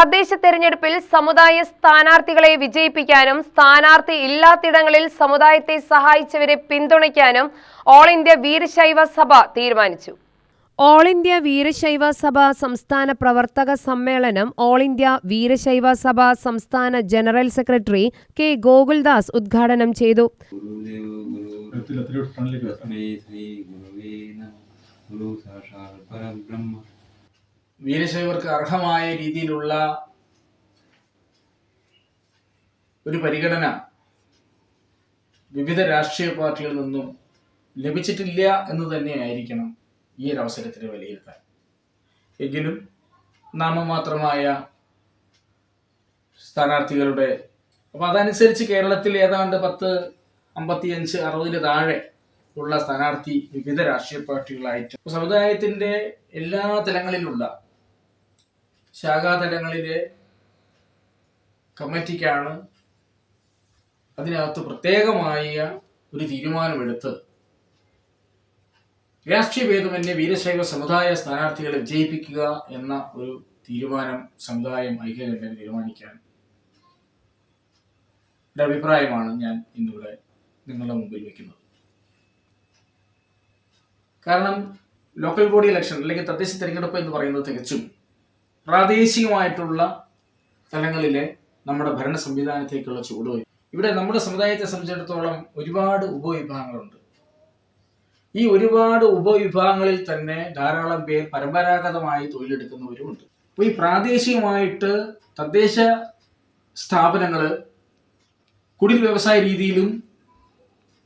തദ്ദേശ തെരഞ്ഞെടുപ്പിൽ സമുദായ സ്ഥാനാർത്ഥികളെ വിജയിപ്പിക്കാനും സ്ഥാനാർത്ഥി ഇല്ലാത്തിടങ്ങളിൽ സമുദായത്തെ സഹായിച്ചവരെ പിന്തുണയ്ക്കാനും ഓൾ ഇന്ത്യ വീരശൈവ സഭ തീരുമാനിച്ചു. ഓൾ ഇന്ത്യ വീരശൈവ സഭ സംസ്ഥാന പ്രവർത്തക സമ്മേളനം ഓൾ ഇന്ത്യ വീരശൈവ സഭ സംസ്ഥാന ജനറൽ സെക്രട്ടറി കെ ഗോകുൽദാസ് ഉദ്ഘാടനം ചെയ്തു. ഗുരു വീരശൈവർക്ക് അർഹമായ രീതിയിലുള്ള ഒരു പരിഗണന വിവിധ രാഷ്ട്രീയ പാർട്ടികളിൽ നിന്നും ലഭിച്ചിട്ടില്ല എന്ന് തന്നെയായിരിക്കണം ഈ ഒരു അവസരത്തിന് വിലയിരുത്താൻ. എങ്കിലും നാമമാത്രമായ സ്ഥാനാർത്ഥികളുടെ അപ്പം അതനുസരിച്ച് കേരളത്തിൽ ഏതാണ്ട് പത്ത് അമ്പത്തിയഞ്ച് അറുപതിന് താഴെ ഉള്ള സ്ഥാനാർത്ഥി വിവിധ രാഷ്ട്രീയ പാർട്ടികളായിട്ട് സമുദായത്തിന്റെ എല്ലാ തലങ്ങളിലുള്ള ശാഖാതലങ്ങളിലെ കമ്മിറ്റിക്കാണ് അതിനകത്ത് പ്രത്യേകമായ ഒരു തീരുമാനമെടുത്ത് രാഷ്ട്രീയ ഭേദമന്യേ വീരശൈവ സമുദായ സ്ഥാനാർത്ഥികളെ വിജയിപ്പിക്കുക എന്ന ഒരു തീരുമാനം സമുദായം ഐക്യകണ്ഠം തീരുമാനിക്കാൻ ഒരു അഭിപ്രായമാണ് ഞാൻ ഇന്നിവിടെ നിങ്ങളുടെ മുമ്പിൽ വെക്കുന്നത്. കാരണം ലോക്കൽ ബോഡി ഇലക്ഷൻ അല്ലെങ്കിൽ തദ്ദേശ തിരഞ്ഞെടുപ്പ് എന്ന് പറയുന്നത് തികച്ചും പ്രാദേശികമായിട്ടുള്ള തലങ്ങളിലെ നമ്മുടെ ഭരണ സംവിധാനത്തേക്കുള്ള ചുവടുവയ്പ്. ഇവിടെ നമ്മുടെ സമുദായത്തെ സംബന്ധിച്ചിടത്തോളം ഒരുപാട് ഉപവിഭാഗങ്ങളുണ്ട്. ഈ ഒരുപാട് ഉപവിഭാഗങ്ങളിൽ തന്നെ ധാരാളം പേർ പരമ്പരാഗതമായി തൊഴിലെടുക്കുന്നവരുമുണ്ട് അപ്പോൾ ഈ പ്രാദേശികമായിട്ട് തദ്ദേശ സ്ഥാപനങ്ങൾ കുടിൽ വ്യവസായ രീതിയിലും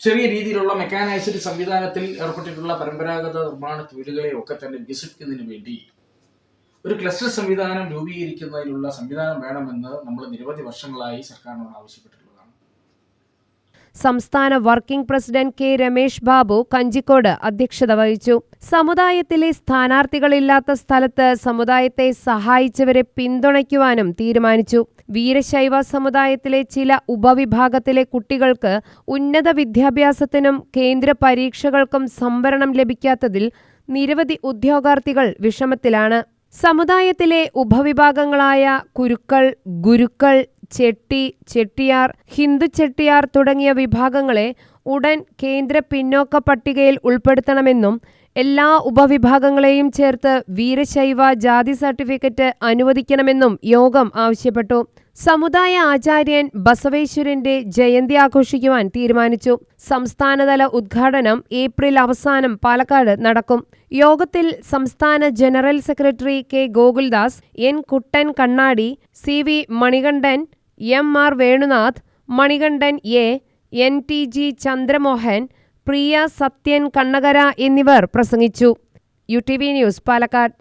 ചെറിയ രീതിയിലുള്ള മെക്കാനൈസ്ഡ് സംവിധാനത്തിൽ ഏർപ്പെട്ടിട്ടുള്ള പരമ്പരാഗത നിർമ്മാണ തൊഴിലുകളെ ഒക്കെ തന്നെ വികസിപ്പിക്കുന്നതിന് വേണ്ടി ഒരു ക്ലസ്റ്റർ സംവിധാനം രൂപീകരിക്കുന്നതിനുള്ള സംവിധാനം വേണമെന്ന് നമ്മൾ നിരവധി വർഷങ്ങളായി സർക്കാരിനോട് ആവശ്യപ്പെട്ടിട്ടുള്ളതാണ്. സംസ്ഥാന working president K Ramesh Babu Kanjikode അധ്യക്ഷത വഹിച്ചു. സമുദായത്തിലെ സ്ഥാനാർത്ഥികളില്ലാത്ത സ്ഥലത്ത് സമുദായത്തെ സഹായിച്ചവരെ പിന്തുണയ്ക്കുവാനും തീരുമാനിച്ചു. വീരശൈവ സമുദായത്തിലെ ചില ഉപവിഭാഗത്തിലെ കുട്ടികൾക്ക് ഉന്നത വിദ്യാഭ്യാസത്തിനും കേന്ദ്ര പരീക്ഷകൾക്കും സംവരണം ലഭിക്കാത്തതിൽ നിരവധി ഉദ്യോഗാർത്ഥികൾ വിഷമത്തിലാണ്. സമുദായത്തിലെ ഉപവിഭാഗങ്ങളായ കുരുക്കൾ ഗുരുക്കൾ ചെട്ടി ചെട്ടിയാർ ഹിന്ദു ചെട്ടിയാർ തുടങ്ങിയ വിഭാഗങ്ങളെ ഉടൻ കേന്ദ്ര പിന്നോക്ക പട്ടികയിൽ ഉൾപ്പെടുത്തണമെന്നും എല്ലാ ഉപവിഭാഗങ്ങളെയും ചേർത്ത് വീരശൈവ ജാതി സർട്ടിഫിക്കറ്റ് അനുവദിക്കണമെന്നും യോഗം ആവശ്യപ്പെട്ടു. സമുദായ ആചാര്യൻ ബസവേശ്വരന്റെ ജയന്തി ആഘോഷിക്കുവാൻ തീരുമാനിച്ചു. സംസ്ഥാനതല ഉദ്ഘാടനം ഏപ്രിൽ അവസാനം പാലക്കാട് നടക്കും. യോഗത്തിൽ സംസ്ഥാന general secretary K Gokuldas N Kuttan Kannadi C V Manikandan M R Venunath Manikandan A N T G Chandramohan Priya Sathyan Kannakara എന്നിവർ പ്രസംഗിച്ചു. U T V news Palakkad.